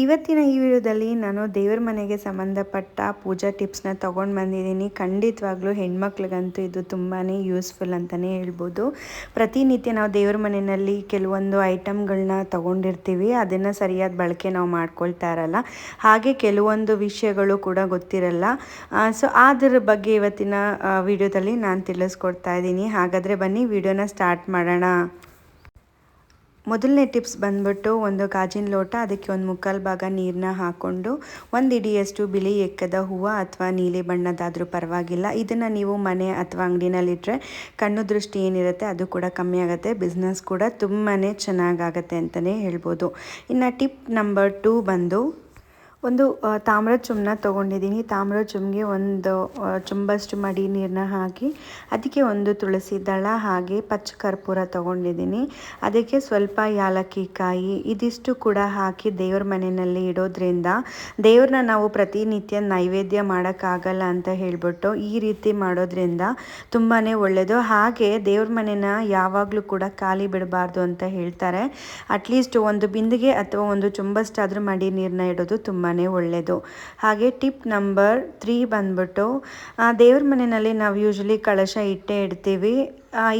ಇವತ್ತಿನ ಈ ವಿಡಿಯೋದಲ್ಲಿ ನಾನು ದೇವ್ರ ಮನೆಗೆ ಸಂಬಂಧಪಟ್ಟ ಪೂಜಾ ಟಿಪ್ಸ್ನ ತೊಗೊಂಡು ಬಂದಿದ್ದೀನಿ. ಖಂಡಿತವಾಗ್ಲೂ ಹೆಣ್ಮಕ್ಳಿಗಂತೂ ಇದು ತುಂಬಾ ಯೂಸ್ಫುಲ್ ಅಂತಲೇ ಹೇಳ್ಬೋದು. ಪ್ರತಿನಿತ್ಯ ನಾವು ದೇವ್ರ ಮನೆಯಲ್ಲಿ ಕೆಲವೊಂದು ಐಟಮ್ಗಳನ್ನ ತೊಗೊಂಡಿರ್ತೀವಿ. ಅದನ್ನು ಸರಿಯಾದ ಬಳಕೆ ನಾವು ಮಾಡ್ಕೊಳ್ತಾ ಇರಲ್ಲ. ಹಾಗೆ ಕೆಲವೊಂದು ವಿಷಯಗಳು ಕೂಡ ಗೊತ್ತಿರಲ್ಲ. ಸೊ ಅದರ ಬಗ್ಗೆ ಇವತ್ತಿನ ವಿಡಿಯೋದಲ್ಲಿ ನಾನು ತಿಳಿಸ್ಕೊಡ್ತಾ ಇದ್ದೀನಿ. ಹಾಗಾದರೆ ಬನ್ನಿ ವಿಡಿಯೋನ ಸ್ಟಾರ್ಟ್ ಮಾಡೋಣ. ಮೊದಲನೇ ಟಿಪ್ಸ್ ಬಂದ್ಬಿಟ್ಟು ಒಂದು ಗಾಜಿನ ಲೋಟ, ಅದಕ್ಕೆ ಒಂದು ಮುಕ್ಕಾಲು ಭಾಗ ನೀರನ್ನ ಹಾಕ್ಕೊಂಡು ಒಂದು ಇಡಿಯಷ್ಟು ಬಿಳಿ ಎಕ್ಕದ ಹೂವು ಅಥವಾ ನೀಲಿ ಬಣ್ಣದಾದರೂ ಪರವಾಗಿಲ್ಲ. ಇದನ್ನು ನೀವು ಮನೆ ಅಥವಾ ಅಂಗಡಿನಲ್ಲಿಟ್ಟರೆ ಕಣ್ಣು ದೃಷ್ಟಿ ಏನಿರುತ್ತೆ ಅದು ಕೂಡ ಕಮ್ಮಿ ಆಗುತ್ತೆ. ಬಿಸ್ನೆಸ್ ಕೂಡ ತುಂಬಾ ಚೆನ್ನಾಗಾಗತ್ತೆ ಅಂತಲೇ ಹೇಳ್ಬೋದು. ಇನ್ನು ಟಿಪ್ ನಂಬರ್ ಟೂ ಬಂದು ಒಂದು ತಾಮ್ರ ಚುಮ್ಮನ ತೊಗೊಂಡಿದ್ದೀನಿ. ತಾಮ್ರ ಚುಮ್ಗೆ ಒಂದು ಚುಂಬಷ್ಟು ಮಡಿ ನೀರನ್ನ ಹಾಕಿ, ಅದಕ್ಕೆ ಒಂದು ತುಳಸಿ ದಳ ಹಾಗೆ ಪಚ್ಚ ಕರ್ಪೂರ ತೊಗೊಂಡಿದ್ದೀನಿ. ಅದಕ್ಕೆ ಸ್ವಲ್ಪ ಯಾಲಕ್ಕಿ ಕಾಯಿ ಇದಿಷ್ಟು ಕೂಡ ಹಾಕಿ ದೇವ್ರ ಮನೆಯಲ್ಲಿ ಇಡೋದ್ರಿಂದ ದೇವ್ರನ್ನ ನಾವು ಪ್ರತಿನಿತ್ಯ ನೈವೇದ್ಯ ಮಾಡೋಕ್ಕಾಗಲ್ಲ ಅಂತ ಹೇಳ್ಬಿಟ್ಟು ಈ ರೀತಿ ಮಾಡೋದ್ರಿಂದ ತುಂಬಾ ಒಳ್ಳೆಯದು ಹಾಗೆ ದೇವ್ರ ಮನೆನ ಯಾವಾಗಲೂ ಕೂಡ ಖಾಲಿ ಬಿಡಬಾರ್ದು ಅಂತ ಹೇಳ್ತಾರೆ. ಅಟ್ಲೀಸ್ಟ್ ಒಂದು ಬಿಂದಿಗೆ ಅಥವಾ ಒಂದು ಚುಂಬಷ್ಟಾದರೂ ಮಡಿ ನೀರನ್ನ ಇಡೋದು ತುಂಬಾ ಒಳ್ಳೆಯದು ಹಾಗೆ ಟಿಪ್ ನಂಬರ್ ತ್ರೀ ಬಂದ್ಬಿಟ್ಟು ದೇವ್ರ ಮನೆಯಲ್ಲಿ ನಾವು ಯೂಶ್ವಲಿ ಕಳಶ ಇಟ್ಟೇ ಇಡ್ತೀವಿ.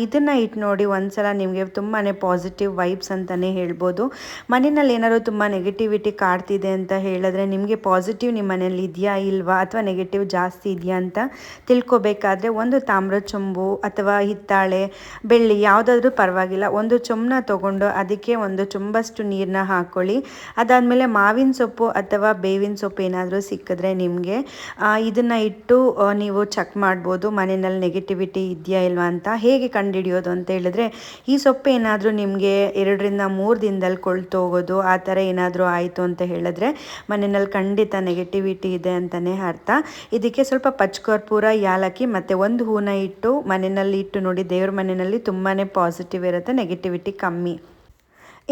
ಇದನ್ನು ಇಟ್ಟು ನೋಡಿ ಒಂದ್ಸಲ ನಿಮಗೆ ತುಂಬಾ ಪಾಸಿಟಿವ್ ವೈಬ್ಸ್ ಅಂತಲೇ ಹೇಳ್ಬೋದು. ಮನೆಯಲ್ಲಿ ಏನಾದ್ರು ತುಂಬ ನೆಗೆಟಿವಿಟಿ ಕಾಡ್ತಿದೆ ಅಂತ ಹೇಳಿದ್ರೆ ನಿಮಗೆ ಪಾಸಿಟಿವ್ ನಿಮ್ಮ ಮನೇಲಿ ಇದೆಯಾ ಇಲ್ವಾ ಅಥವಾ ನೆಗೆಟಿವ್ ಜಾಸ್ತಿ ಇದೆಯಾ ಅಂತ ತಿಳ್ಕೊಬೇಕಾದ್ರೆ ಒಂದು ತಾಮ್ರ ಚೊಂಬು ಅಥವಾ ಹಿತ್ತಾಳೆ, ಬೆಳ್ಳಿ ಯಾವುದಾದ್ರೂ ಪರವಾಗಿಲ್ಲ. ಒಂದು ಚೊಂಬನ ತೊಗೊಂಡು ಅದಕ್ಕೆ ಒಂದು ಚೊಂಬಷ್ಟು ನೀರನ್ನ ಹಾಕ್ಕೊಳ್ಳಿ ಅದಾದಮೇಲೆ ಮಾವಿನ ಸೊಪ್ಪು ಅಥವಾ ಬೇವಿನ ಸೊಪ್ಪು ಏನಾದರೂ ಸಿಕ್ಕಿದ್ರೆ ನಿಮಗೆ ಇದನ್ನು ಇಟ್ಟು ನೀವು ಚೆಕ್ ಮಾಡ್ಬೋದು ಮನೆಯಲ್ಲಿ ನೆಗೆಟಿವಿಟಿ ಇದೆಯಾ ಇಲ್ವಾ ಅಂತ. ಹೇಗೆ ಕಂಡುಹಿಡಿಯೋದು ಅಂತ ಹೇಳಿದ್ರೆ, ಈ ಸೊಪ್ಪು ಏನಾದರೂ ನಿಮಗೆ ಎರಡರಿಂದ ಮೂರು ದಿನದಲ್ಲಿ ಕೊಳ್ತೋಗೋದು ಆ ಥರ ಏನಾದರೂ ಆಯಿತು ಅಂತ ಹೇಳಿದ್ರೆ, ಮನೆಯಲ್ಲಿ ಖಂಡಿತ ನೆಗೆಟಿವಿಟಿ ಇದೆ ಅಂತಲೇ ಅರ್ಥ. ಇದಕ್ಕೆ ಸ್ವಲ್ಪ ಪಚ್ಕರ್ಪೂರ, ಯಾಲಕ್ಕಿ ಮತ್ತು ಒಂದು ಹೂನ ಇಟ್ಟು ಮನೆಯಲ್ಲಿ ಇಟ್ಟು ನೋಡಿ, ದೇವ್ರ ಮನೆಯಲ್ಲಿ ತುಂಬಾ ಪಾಸಿಟಿವ್ ಇರುತ್ತೆ ನೆಗೆಟಿವಿಟಿ ಕಮ್ಮಿ.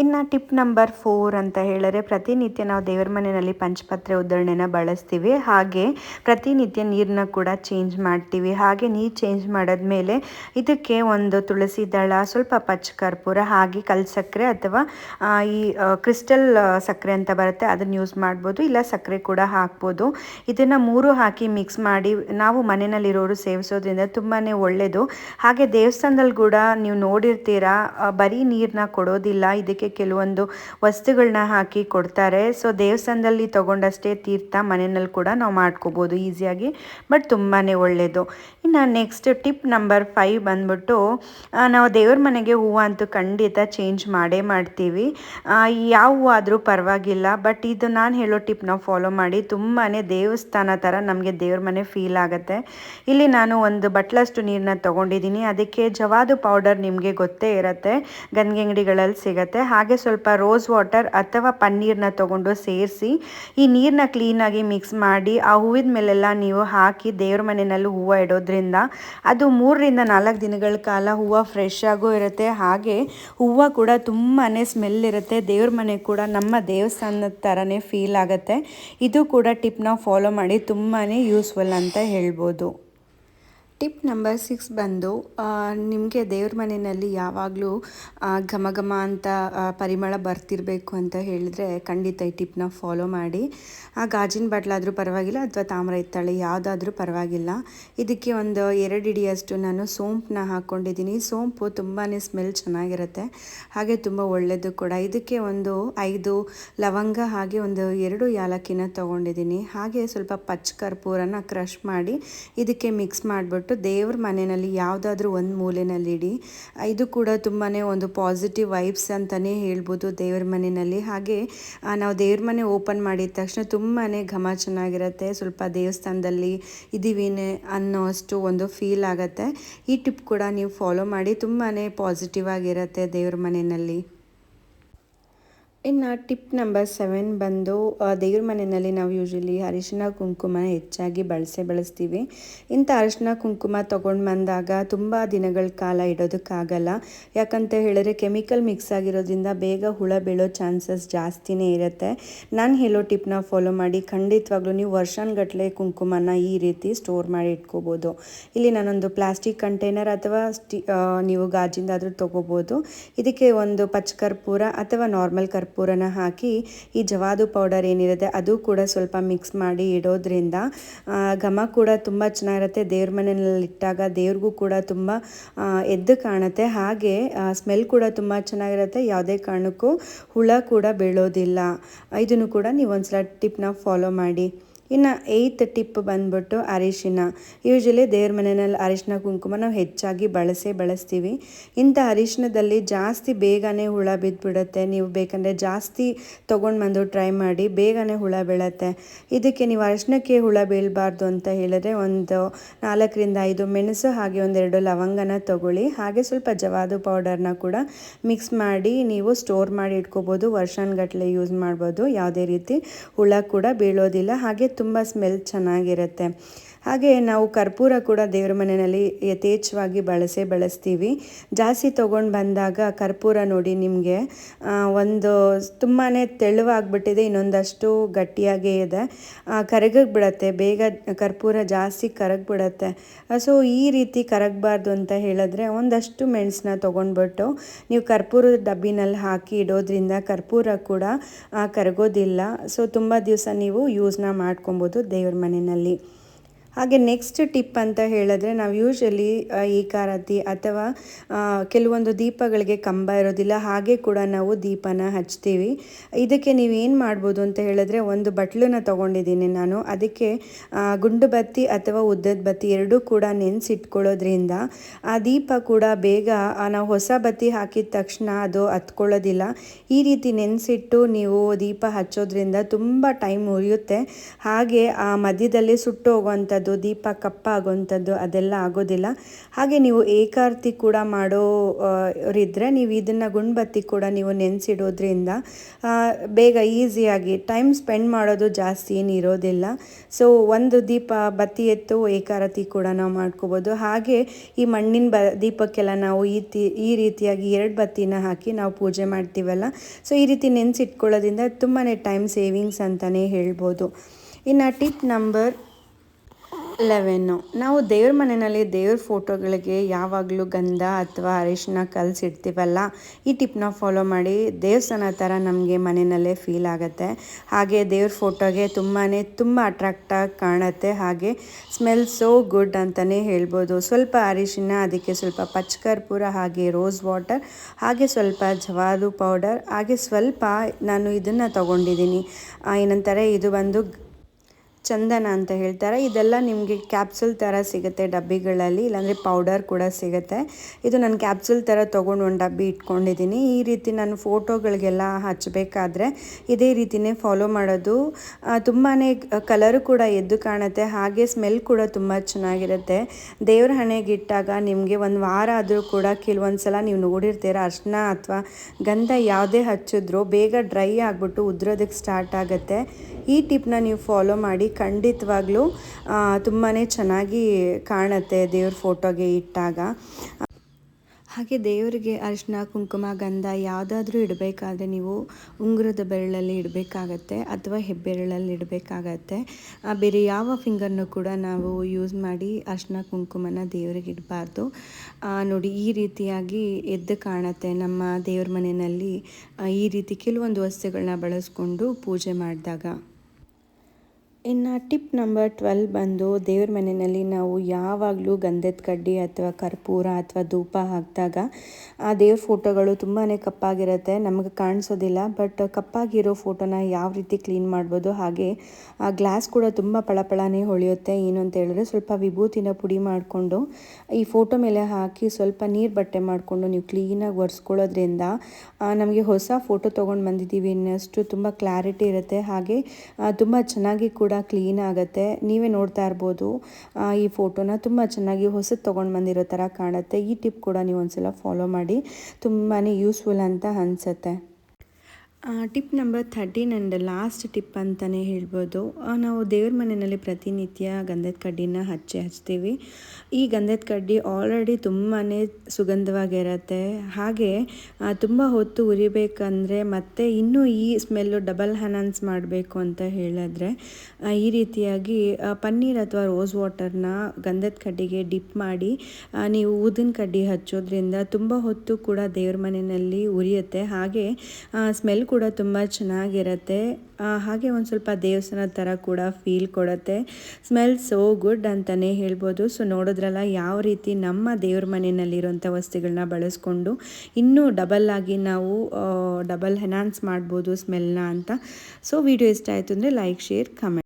ಇನ್ನು ಟಿಪ್ ನಂಬರ್ ಫೋರ್ ಅಂತ ಹೇಳಿದ್ರೆ ಪ್ರತಿನಿತ್ಯ ನಾವು ದೇವರ ಮನೆಯಲ್ಲಿ ಪಂಚಪತ್ರೆ ಉದ್ದರಣೆನ ಬಳಸ್ತೀವಿ. ಹಾಗೆ ಪ್ರತಿನಿತ್ಯ ನೀರನ್ನ ಕೂಡ ಚೇಂಜ್ ಮಾಡ್ತೀವಿ. ಹಾಗೆ ನೀರು ಚೇಂಜ್ ಮಾಡಿದ್ಮೇಲೆ ಇದಕ್ಕೆ ಒಂದು ತುಳಸಿ ದಳ, ಸ್ವಲ್ಪ ಪಚ್ಚ ಕರ್ಪೂರ, ಹಾಗೆ ಕಲ್ ಸಕ್ಕರೆ ಅಥವಾ ಈ ಕ್ರಿಸ್ಟಲ್ ಸಕ್ಕರೆ ಅಂತ ಬರುತ್ತೆ. ಅದನ್ನು ಯೂಸ್ ಮಾಡ್ಬೋದು. ಇಲ್ಲ ಸಕ್ಕರೆ ಕೂಡ ಹಾಕ್ಬೋದು. ಇದನ್ನು ಮೂರು ಹಾಕಿ ಮಿಕ್ಸ್ ಮಾಡಿ ನಾವು ಮನೆಯಲ್ಲಿರೋರು ಸೇವಿಸೋದ್ರಿಂದ ತುಂಬಾ ಒಳ್ಳೆಯದು ಹಾಗೆ ದೇವಸ್ಥಾನದಲ್ಲಿ ಕೂಡ ನೀವು ನೋಡಿರ್ತೀರಾ ಬರೀ ನೀರನ್ನ ಕೊಡೋದಿಲ್ಲ, ಇದಕ್ಕೆ ಕೆಲವೊಂದು ವಸ್ತುಗಳನ್ನ ಹಾಕಿ ಕೊಡ್ತಾರೆ. ಸೊ ದೇವಸ್ಥಾನದಲ್ಲಿ ತೊಗೊಂಡಷ್ಟೇ ತೀರ್ಥ ಮನೆಯಲ್ಲಿ ಕೂಡ ನಾವು ಮಾಡ್ಕೋಬೋದು ಈಸಿಯಾಗಿ, ಬಟ್ ತುಂಬಾ ಒಳ್ಳೆಯದು ಇನ್ನು ನೆಕ್ಸ್ಟ್ ಟಿಪ್ ನಂಬರ್ ಫೈವ್ ಬಂದ್ಬಿಟ್ಟು ನಾವು ದೇವ್ರ ಮನೆಗೆ ಹೂವು ಅಂತೂ ಖಂಡಿತ ಚೇಂಜ್ ಮಾಡೇ ಮಾಡ್ತೀವಿ. ಯಾವ ಹೂವು ಆದರೂ ಪರವಾಗಿಲ್ಲ, ಬಟ್ ಇದು ನಾನು ಹೇಳೋ ಟಿಪ್ನ ಫಾಲೋ ಮಾಡಿ ತುಂಬಾ ದೇವಸ್ಥಾನ ಥರ ನಮಗೆ ದೇವ್ರ ಮನೆ ಫೀಲ್ ಆಗುತ್ತೆ. ಇಲ್ಲಿ ನಾನು ಒಂದು ಬಟ್ಲಷ್ಟು ನೀರನ್ನ ತೊಗೊಂಡಿದ್ದೀನಿ. ಅದಕ್ಕೆ ಜವಾದು ಪೌಡರ್ ನಿಮಗೆ ಗೊತ್ತೇ ಇರುತ್ತೆ. ಗಂಗೆ ಅಂಗಡಿಗಳಲ್ಲಿ ಸಿಗುತ್ತೆ. ಹಾಗೆ ಸ್ವಲ್ಪ ರೋಸ್ ವಾಟರ್ ಅಥವಾ ಪನ್ನೀರನ್ನ ತೊಗೊಂಡು ಸೇರಿಸಿ, ಈ ನೀರನ್ನ ಕ್ಲೀನಾಗಿ ಮಿಕ್ಸ್ ಮಾಡಿ, ಆ ಹೂವಿನ ಮೇಲೆಲ್ಲ ನೀವು ಹಾಕಿ ದೇವ್ರ ಮನೆಯಲ್ಲೂ ಹೂವು ಇಡೋದ್ರಿಂದ ಅದು ಮೂರರಿಂದ ನಾಲ್ಕು ದಿನಗಳ ಕಾಲ ಹೂವು ಫ್ರೆಶ್ ಆಗೋ ಇರುತ್ತೆ. ಹಾಗೆ ಹೂವು ಕೂಡ ತುಂಬಾ ಸ್ಮೆಲ್ ಇರುತ್ತೆ. ದೇವ್ರ ಮನೆ ಕೂಡ ನಮ್ಮ ದೇವಸ್ಥಾನದ ಥರನೇ ಫೀಲ್ ಆಗುತ್ತೆ. ಇದು ಕೂಡ ಟಿಪ್ನ ಫಾಲೋ ಮಾಡಿ ತುಂಬಾ ಯೂಸ್ಫುಲ್ ಅಂತ ಹೇಳ್ಬೋದು. ಟಿಪ್ ನಂಬರ್ ಸಿಕ್ಸ್ ಬಂದು ನಿಮಗೆ ದೇವ್ರ ಮನೆಯಲ್ಲಿ ಯಾವಾಗಲೂ ಘಮ ಘಮ ಅಂತ ಪರಿಮಳ ಬರ್ತಿರಬೇಕು ಅಂತ ಹೇಳಿದರೆ ಖಂಡಿತ ಈ ಟಿಪ್ನ ಫಾಲೋ ಮಾಡಿ. ಆ, ಗಾಜಿನ ಬಟ್ಲಾದರೂ ಪರವಾಗಿಲ್ಲ, ಅಥವಾ ತಾಮ್ರ ಇತ್ತಾಳೆ ಯಾವುದಾದ್ರೂ ಪರವಾಗಿಲ್ಲ. ಇದಕ್ಕೆ ಒಂದು ಎರಡು ಇಡಿಯಷ್ಟು ನಾನು ಸೋಂಪನ್ನ ಹಾಕ್ಕೊಂಡಿದ್ದೀನಿ. ಸೋಂಪು ತುಂಬಾ ಸ್ಮೆಲ್ ಚೆನ್ನಾಗಿರುತ್ತೆ, ಹಾಗೆ ತುಂಬ ಒಳ್ಳೆಯದು ಕೂಡ. ಇದಕ್ಕೆ ಒಂದು ಐದು ಲವಂಗ, ಹಾಗೆ ಒಂದು ಎರಡು ಯಾಲಕ್ಕಿನ ತೊಗೊಂಡಿದ್ದೀನಿ. ಹಾಗೆ ಸ್ವಲ್ಪ ಪಚ್ಚ ಕರ್ಪೂರನ ಕ್ರಷ್ ಮಾಡಿ ಇದಕ್ಕೆ ಮಿಕ್ಸ್ ಮಾಡಿಬಿಟ್ಟು ದೇವ್ರ ಮನೆಯಲ್ಲಿ ಯಾವುದಾದ್ರೂ ಒಂದು ಮೂಲೆಯಲ್ಲಿ ಇಡಿ. ಇದು ಕೂಡ ತುಂಬಾ ಒಂದು ಪಾಸಿಟಿವ್ ವೈಬ್ಸ್ ಅಂತಲೇ ಹೇಳ್ಬೋದು ದೇವ್ರ ಮನೆಯಲ್ಲಿ. ಹಾಗೆ ನಾವು ದೇವ್ರ ಮನೆ ಓಪನ್ ಮಾಡಿದ ತಕ್ಷಣ ತುಂಬಾ ಘಮ ಚೆನ್ನಾಗಿರುತ್ತೆ. ಸ್ವಲ್ಪ ದೇವಸ್ಥಾನದಲ್ಲಿ ಇದ್ದೀವಿನೇ ಅನ್ನೋ ಅಷ್ಟು ಒಂದು ಫೀಲ್ ಆಗುತ್ತೆ. ಈ ಟಿಪ್ ಕೂಡ ನೀವು ಫಾಲೋ ಮಾಡಿ ತುಂಬಾ ಪಾಸಿಟಿವ್ ಆಗಿರುತ್ತೆ ದೇವ್ರ ಮನೆಯಲ್ಲಿ. ಇನ್ನು ಟಿಪ್ ನಂಬರ್ ಸೆವೆನ್ ಬಂದು ದೇವ್ರ ಮನೆಯಲ್ಲಿ ನಾವು ಯೂಶಲಿ ಅರಿಶಿನ ಕುಂಕುಮ ಹೆಚ್ಚಾಗಿ ಬಳಸೇ ಬಳಸ್ತೀವಿ. ಇಂಥ ಅರಿಶಿನ ಕುಂಕುಮ ತೊಗೊಂಡು ಬಂದಾಗ ತುಂಬ ದಿನಗಳ ಕಾಲ ಇಡೋದಕ್ಕಾಗಲ್ಲ. ಯಾಕಂತ ಹೇಳಿದ್ರೆ ಕೆಮಿಕಲ್ ಮಿಕ್ಸ್ ಆಗಿರೋದ್ರಿಂದ ಬೇಗ ಹುಳ ಬೀಳೋ ಚಾನ್ಸಸ್ ಜಾಸ್ತಿನೇ ಇರುತ್ತೆ. ನಾನು ಹೇಳೋ ಟಿಪ್ನ ಫಾಲೋ ಮಾಡಿ, ಖಂಡಿತವಾಗ್ಲೂ ನೀವು ವರ್ಷಾನ್ಗಟ್ಲೆ ಕುಂಕುಮನ ಈ ರೀತಿ ಸ್ಟೋರ್ ಮಾಡಿ ಇಟ್ಕೋಬೋದು. ಇಲ್ಲಿ ನಾನೊಂದು ಪ್ಲಾಸ್ಟಿಕ್ ಕಂಟೈನರ್ ಅಥವಾ ನೀವು ಗಾಜಿಂದಾದರೂ ತೊಗೋಬೋದು. ಇದಕ್ಕೆ ಒಂದು ಪಚ್ಚ ಕರ್ಪೂರ ಅಥವಾ ನಾರ್ಮಲ್ ಕರ್ಪೂರನ ಹಾಕಿ ಈ ಜವಾದು ಪೌಡರ್ ಏನಿರುತ್ತೆ ಅದು ಕೂಡ ಸ್ವಲ್ಪ ಮಿಕ್ಸ್ ಮಾಡಿ ಇಡೋದ್ರಿಂದ ಘಮ ಕೂಡ ತುಂಬ ಚೆನ್ನಾಗಿರುತ್ತೆ. ದೇವ್ರ ಮನೆಯಲ್ಲಿ ಇಟ್ಟಾಗ ದೇವ್ರಿಗೂ ಕೂಡ ತುಂಬ ಎದ್ದು ಕಾಣುತ್ತೆ. ಹಾಗೆ ಸ್ಮೆಲ್ ಕೂಡ ತುಂಬ ಚೆನ್ನಾಗಿರುತ್ತೆ. ಯಾವುದೇ ಕಾರಣಕ್ಕೂ ಹುಳ ಕೂಡ ಬೀಳೋದಿಲ್ಲ. ಇದನ್ನು ಕೂಡ ನೀವು ಒಂದ್ಸಲ ಟಿಪ್ನ ಫಾಲೋ ಮಾಡಿ. ಇನ್ನು ಏಯ್ತ್ ಟಿಪ್ ಬಂದ್ಬಿಟ್ಟು ಅರಿಶಿನ. ಯೂಶಲಿ ದೇವ್ರ ಮನೆಯಲ್ಲಿ ಅರಿಶಿನ, ಕುಂಕುಮ ನಾವು ಹೆಚ್ಚಾಗಿ ಬಳಸೇ ಬಳಸ್ತೀವಿ. ಇಂಥ ಅರಿಶಿನದಲ್ಲಿ ಜಾಸ್ತಿ ಬೇಗನೆ ಹುಳ ಬಿದ್ದುಬಿಡುತ್ತೆ. ನೀವು ಬೇಕಂದರೆ ಜಾಸ್ತಿ ತೊಗೊಂಡು ಬಂದು ಟ್ರೈ ಮಾಡಿ ಬೇಗನೆ ಹುಳ ಬೀಳತ್ತೆ. ಇದಕ್ಕೆ ನೀವು ಅರಿಶಿನಕ್ಕೆ ಹುಳ ಬೀಳಬಾರ್ದು ಅಂತ ಹೇಳಿದ್ರೆ ಒಂದು ನಾಲ್ಕರಿಂದ ಐದು ಮೆಣಸು ಹಾಗೆ ಒಂದೆರಡು ಲವಂಗನ ತಗೊಳ್ಳಿ. ಹಾಗೆ ಸ್ವಲ್ಪ ಜವಾದು ಪೌಡರ್ನ ಕೂಡ ಮಿಕ್ಸ್ ಮಾಡಿ ನೀವು ಸ್ಟೋರ್ ಮಾಡಿ ಇಟ್ಕೋಬೋದು. ವರ್ಷಾನ್ಗಟ್ಲೆ ಯೂಸ್ ಮಾಡ್ಬೋದು. ಯಾವುದೇ ರೀತಿ ಹುಳ ಕೂಡ ಬೀಳೋದಿಲ್ಲ. ಹಾಗೆ ತುಂಬ ಸ್ಮೆಲ್ ಚೆನ್ನಾಗಿರುತ್ತೆ. ಹಾಗೆ ನಾವು ಕರ್ಪೂರ ಕೂಡ ದೇವ್ರ ಮನೆಯಲ್ಲಿ ಯಥೇಚ್ಛವಾಗಿ ಬಳಸೇ ಬಳಸ್ತೀವಿ. ಜಾಸ್ತಿ ತೊಗೊಂಡು ಬಂದಾಗ ಕರ್ಪೂರ ನೋಡಿ ನಿಮಗೆ ಒಂದು ತುಂಬಾ ತೆಳುವಾಗ್ಬಿಟ್ಟಿದೆ, ಇನ್ನೊಂದಷ್ಟು ಗಟ್ಟಿಯಾಗೇ ಇದೆ. ಕರಗಕ್ಕೆ ಬಿಡತ್ತೆ ಬೇಗ ಕರ್ಪೂರ ಜಾಸ್ತಿ ಕರಗಿಬಿಡತ್ತೆ. ಸೊ, ಈ ರೀತಿ ಕರಗಬಾರ್ದು ಅಂತ ಹೇಳಿದ್ರೆ ಒಂದಷ್ಟು ಮೆಣಸನ್ನ ತೊಗೊಂಡ್ಬಿಟ್ಟು ನೀವು ಕರ್ಪೂರದ ಡಬ್ಬಿನಲ್ಲಿ ಹಾಕಿ ಇಡೋದ್ರಿಂದ ಕರ್ಪೂರ ಕೂಡ ಕರಗೋದಿಲ್ಲ. ಸೊ, ತುಂಬ ದಿವಸ ನೀವು ಯೂಸ್ನ ಮಾಡ್ಕೊಬೋದು ದೇವ್ರ ಮನೆಯಲ್ಲಿ. ಹಾಗೆ ನೆಕ್ಸ್ಟ್ ಟಿಪ್ ಅಂತ ಹೇಳಿದ್ರೆ ನಾವು ಯೂಶಲಿ ಏಕಾರತಿ ಅಥವಾ ಕೆಲವೊಂದು ದೀಪಗಳಿಗೆ ಕಂಬ ಇರೋದಿಲ್ಲ, ಹಾಗೆ ಕೂಡ ನಾವು ದೀಪನ ಹಚ್ತೀವಿ. ಇದಕ್ಕೆ ನೀವು ಏನು ಮಾಡ್ಬೋದು ಅಂತ ಹೇಳಿದ್ರೆ ಒಂದು ಬಟ್ಲನ್ನ ತೊಗೊಂಡಿದ್ದೀನಿ ನಾನು. ಅದಕ್ಕೆ ಗುಂಡು ಬತ್ತಿ ಅಥವಾ ಉದ್ದದ ಬತ್ತಿ ಎರಡೂ ಕೂಡ ನೆನೆಸಿಟ್ಕೊಳ್ಳೋದ್ರಿಂದ ಆ ದೀಪ ಕೂಡ ಬೇಗ ನಾವು ಹೊಸ ಬತ್ತಿ ಹಾಕಿದ ತಕ್ಷಣ ಅದು ಹತ್ಕೊಳ್ಳೋದಿಲ್ಲ. ಈ ರೀತಿ ನೆನೆಸಿಟ್ಟು ನೀವು ದೀಪ ಹಚ್ಚೋದ್ರಿಂದ ತುಂಬ ಟೈಮ್ ಉರಿಯುತ್ತೆ. ಹಾಗೆ, ಆ ಮಧ್ಯದಲ್ಲಿ ಸುಟ್ಟು ಹೋಗುವಂಥದ್ದು ದೀಪ ಕಪ್ಪಾಗುವಂಥದ್ದು ಅದೆಲ್ಲ ಆಗೋದಿಲ್ಲ. ಹಾಗೆ ನೀವು ಏಕಾರ್ತಿ ಕೂಡ ಮಾಡೋರಿದ್ದರೆ ನೀವು ಇದನ್ನು ಗುಣಬತ್ತಿ ಕೂಡ ನೀವು ನೆನೆಸಿಡೋದ್ರಿಂದ ಬೇಗ ಈಸಿಯಾಗಿ ಟೈಮ್ ಸ್ಪೆಂಡ್ ಮಾಡೋದು ಜಾಸ್ತಿ ಏನು ಇರೋದಿಲ್ಲ. ಸೊ, ಒಂದು ದೀಪ ಬತ್ತಿ ಎತ್ತು ಏಕಾರತಿ ಕೂಡ ನಾವು ಮಾಡ್ಕೋಬೋದು. ಹಾಗೆ ಈ ಮಣ್ಣಿನ ಬ, ದೀಪಕ್ಕೆಲ್ಲ ನಾವು ಈ ತಿ, ಈ ರೀತಿಯಾಗಿ ಎರಡು ಬತ್ತಿನ ಹಾಕಿ ನಾವು ಪೂಜೆ ಮಾಡ್ತೀವಲ್ಲ. ಸೊ, ಈ ರೀತಿ ನೆನೆಸಿಟ್ಕೊಳ್ಳೋದ್ರಿಂದ ತುಂಬಾ ಟೈಮ್ ಸೇವಿಂಗ್ಸ್ ಅಂತಲೇ ಹೇಳ್ಬೋದು. ಇನ್ನು ಟಿಪ್ ನಂಬರ್ ಲೆವೆನ್ನು ನಾವು ದೇವ್ರ ಮನೆಯಲ್ಲಿ ದೇವ್ರ ಫೋಟೋಗಳಿಗೆ ಯಾವಾಗಲೂ ಗಂಧ ಅಥವಾ ಅರಿಶಿನ ಕಲಸಿಡ್ತೀವಲ್ಲ? ಈ ಟಿಪ್ನ ಫಾಲೋ ಮಾಡಿ. ದೇವಸ್ಥಾನ ಥರ ನಮಗೆ ಮನೆಯಲ್ಲೇ ಫೀಲ್ ಆಗುತ್ತೆ. ಹಾಗೆ ದೇವ್ರ ಫೋಟೋಗೆ ತುಂಬಾ ತುಂಬ ಅಟ್ರಾಕ್ಟಾಗಿ ಕಾಣುತ್ತೆ. ಹಾಗೆ ಸ್ಮೆಲ್ ಸೋ ಗುಡ್ ಅಂತಲೇ ಹೇಳ್ಬೋದು. ಸ್ವಲ್ಪ ಅರಿಶಿನ, ಅದಕ್ಕೆ ಸ್ವಲ್ಪ ಪಚ್ಕರ್ಪೂರ, ಹಾಗೆ ರೋಸ್ ವಾಟರ್ ಹಾಗೆ ಸ್ವಲ್ಪ ಜವಾದು ಪೌಡರ್ ಹಾಗೆ ಸ್ವಲ್ಪ ನಾನು ಇದನ್ನು ತಗೊಂಡಿದ್ದೀನಿ. ಏನಂತಾರೆ, ಇದು ಬಂದು ಚಂದನ ಅಂತ ಹೇಳ್ತಾರೆ. ಇದೆಲ್ಲ ನಿಮಗೆ ಕ್ಯಾಪ್ಸುಲ್ ಥರ ಸಿಗುತ್ತೆ ಡಬ್ಬಿಗಳಲ್ಲಿ, ಇಲ್ಲಾಂದರೆ ಪೌಡರ್ ಕೂಡ ಸಿಗುತ್ತೆ. ಇದು ನಾನು ಕ್ಯಾಪ್ಸುಲ್ ಥರ ತೊಗೊಂಡು ಒಂದು ಡಬ್ಬಿ ಇಟ್ಕೊಂಡಿದ್ದೀನಿ ಈ ರೀತಿ ನಾನು ಫೋಟೋಗಳಿಗೆಲ್ಲ ಹಚ್ಚಬೇಕಾದ್ರೆ ಇದೇ ರೀತಿನೇ ಫಾಲೋ ಮಾಡೋದು. ತುಂಬಾ ಕಲರು ಕೂಡ ಎದ್ದು ಕಾಣುತ್ತೆ. ಹಾಗೆ ಸ್ಮೆಲ್ ಕೂಡ ತುಂಬ ಚೆನ್ನಾಗಿರುತ್ತೆ. ದೇವ್ರ ಹಣೆಗೆ ಇಟ್ಟಾಗ ನಿಮಗೆ ಒಂದು ವಾರ ಆದರೂ ಕೂಡ ಕೆಲವೊಂದು ಸಲ ನೀವು ನೋಡಿರ್ತೀರ, ಅರ್ಶಿನ ಅಥವಾ ಗಂಧ ಯಾವುದೇ ಹಚ್ಚಿದ್ರೂ ಬೇಗ ಡ್ರೈ ಆಗಿಬಿಟ್ಟು ಉದ್ರೋದಕ್ಕೆ ಸ್ಟಾರ್ಟ್ ಆಗುತ್ತೆ. ಈ ಟಿಪ್ನ ನೀವು ಫಾಲೋ ಮಾಡಿ ಖಂಡಿತವಾಗ್ಲೂ ತುಂಬಾ ಚೆನ್ನಾಗಿ ಕಾಣುತ್ತೆ ದೇವ್ರ ಫೋಟೋಗೆ ಇಟ್ಟಾಗ. ಹಾಗೆ ದೇವರಿಗೆ ಅರಿಶಿನ, ಕುಂಕುಮ, ಗಂಧ ಯಾವುದಾದ್ರೂ ಇಡಬೇಕಾದ್ರೆ ನೀವು ಉಂಗುರದ ಬೆರಳಲ್ಲಿ ಇಡಬೇಕಾಗತ್ತೆ ಅಥವಾ ಹೆಬ್ಬೆರಳಲ್ಲಿ ಇಡಬೇಕಾಗತ್ತೆ. ಬೇರೆ ಯಾವ ಫಿಂಗರ್ನೂ ಕೂಡ ನಾವು ಯೂಸ್ ಮಾಡಿ ಅರಿಶಿನ, ಕುಂಕುಮನ ದೇವರಿಗೆ ಇಡಬಾರ್ದು. ನೋಡಿ ಈ ರೀತಿಯಾಗಿ ಎದ್ದು ಕಾಣುತ್ತೆ ನಮ್ಮ ದೇವ್ರ ಮನೆಯಲ್ಲಿ ಈ ರೀತಿ ಕೆಲವೊಂದು ವಸ್ತುಗಳನ್ನ ಬಳಸ್ಕೊಂಡು ಪೂಜೆ ಮಾಡಿದಾಗ. ಇನ್ನು ಟಿಪ್ ನಂಬರ್ ಟ್ವೆಲ್ ಬಂದು ದೇವ್ರ ಮನೆಯಲ್ಲಿ ನಾವು ಯಾವಾಗಲೂ ಗಂಧದ ಕಡ್ಡಿ ಅಥವಾ ಕರ್ಪೂರ ಅಥವಾ ಧೂಪ ಹಾಕಿದಾಗ ಆ ದೇವ್ರ ಫೋಟೋಗಳು ತುಂಬಾ ಕಪ್ಪಾಗಿರುತ್ತೆ. ನಮಗೆ ಕಾಣಿಸೋದಿಲ್ಲ, ಬಟ್ ಕಪ್ಪಾಗಿರೋ ಫೋಟೋನ ಯಾವ ರೀತಿ ಕ್ಲೀನ್ ಮಾಡ್ಬೋದು, ಹಾಗೆ ಆ ಗ್ಲಾಸ್ ಕೂಡ ತುಂಬ ಪಳಪಳನೇ ಹೊಳೆಯುತ್ತೆ ಏನು ಅಂತ ಹೇಳಿದ್ರೆ ಸ್ವಲ್ಪ ವಿಭೂತಿನ ಪುಡಿ ಮಾಡಿಕೊಂಡು ಈ ಫೋಟೋ ಮೇಲೆ ಹಾಕಿ ಸ್ವಲ್ಪ ನೀರು ಬಟ್ಟೆ ಮಾಡಿಕೊಂಡು ನೀವು ಕ್ಲೀನಾಗಿ ಒರೆಸ್ಕೊಳ್ಳೋದ್ರಿಂದ ನಮಗೆ ಹೊಸ ಫೋಟೋ ತೊಗೊಂಡು ಬಂದಿದ್ದೀವಿ ಅನ್ನೋಷ್ಟು ತುಂಬ ಕ್ಲಾರಿಟಿ ಇರುತ್ತೆ. ಹಾಗೆ ತುಂಬ ಚೆನ್ನಾಗಿ ಕೂಡ ಕ್ಲೀನ್ ಆಗುತ್ತೆ. ನೀವೇ ನೋಡ್ತಾ ಇರ್ಬೋದು. ಈ ಫೋಟೋನ ತುಂಬ ಚೆನ್ನಾಗಿ ಹೊಸದು ತೊಗೊಂಡು ಬಂದಿರೋ ಥರ ಕಾಣುತ್ತೆ. ಈ ಟಿಪ್ ಕೂಡ ನೀವು ಒಂದ್ಸಲ ಫಾಲೋ ಮಾಡಿ. ತುಂಬಾ ಯೂಸ್ಫುಲ್ ಅಂತ ಅನಿಸುತ್ತೆ. Tip number thirteen and last tip ಅಂತಲೇ ಹೇಳ್ಬೋದು. ನಾವು ದೇವ್ರ ಮನೆಯಲ್ಲಿ ಪ್ರತಿನಿತ್ಯ ಗಂಧದ ಕಡ್ಡಿನ ಹಚ್ಚಿ ಹಚ್ತೀವಿ. ಈ ಗಂಧದ ಕಡ್ಡಿ ಆಲ್ರೆಡಿ ತುಂಬಾ ಸುಗಂಧವಾಗಿರುತ್ತೆ. ಹಾಗೆ ತುಂಬ ಹೊತ್ತು ಉರಿಬೇಕಂದ್ರೆ ಮತ್ತೆ ಇನ್ನೂ ಈ ಸ್ಮೆಲ್ಲು ಡಬಲ್ ಹನಾನ್ಸ್ ಮಾಡಬೇಕು ಅಂತ ಹೇಳಿದ್ರೆ ಈ ರೀತಿಯಾಗಿ ಪನ್ನೀರ್ ಅಥವಾ ರೋಸ್ ವಾಟರ್ನ ಗಂಧದ ಕಡ್ಡಿಗೆ ಡಿಪ್ ಮಾಡಿ ನೀವು ಊದಿನ ಕಡ್ಡಿ ಹಚ್ಚೋದ್ರಿಂದ ತುಂಬ ಹೊತ್ತು ಕೂಡ ದೇವ್ರ ಮನೆಯಲ್ಲಿ ಉರಿಯುತ್ತೆ. ಹಾಗೆ ಸ್ಮೆಲ್ ತುಂಬ ಚೆನ್ನಾಗಿರುತ್ತೆ. ಹಾಗೆ ಒಂದು ಸ್ವಲ್ಪ ದೇವಸ್ಥಾನ ಥರ ಕೂಡ ಫೀಲ್ ಕೊಡುತ್ತೆ. ಸ್ಮೆಲ್ ಸೋ ಗುಡ್ ಅಂತಲೇ ಹೇಳ್ಬೋದು. ಸೊ ನೋಡಿದ್ರಲ್ಲ ಯಾವ ರೀತಿ ನಮ್ಮ ದೇವ್ರ ಮನೆಯಲ್ಲಿರುವಂಥ ವಸ್ತುಗಳನ್ನ ಬಳಸ್ಕೊಂಡು ಇನ್ನೂ ಡಬಲ್ ಆಗಿ ನಾವು ಡಬಲ್ ಹೆನಾನ್ಸ್ ಮಾಡ್ಬೋದು ಸ್ಮೆಲ್ನ ಅಂತ. ಸೊ ವಿಡಿಯೋ ಇಷ್ಟ ಆಯಿತು ಅಂದರೆ ಲೈಕ್ ಶೇರ್ ಕಮೆಂಟ್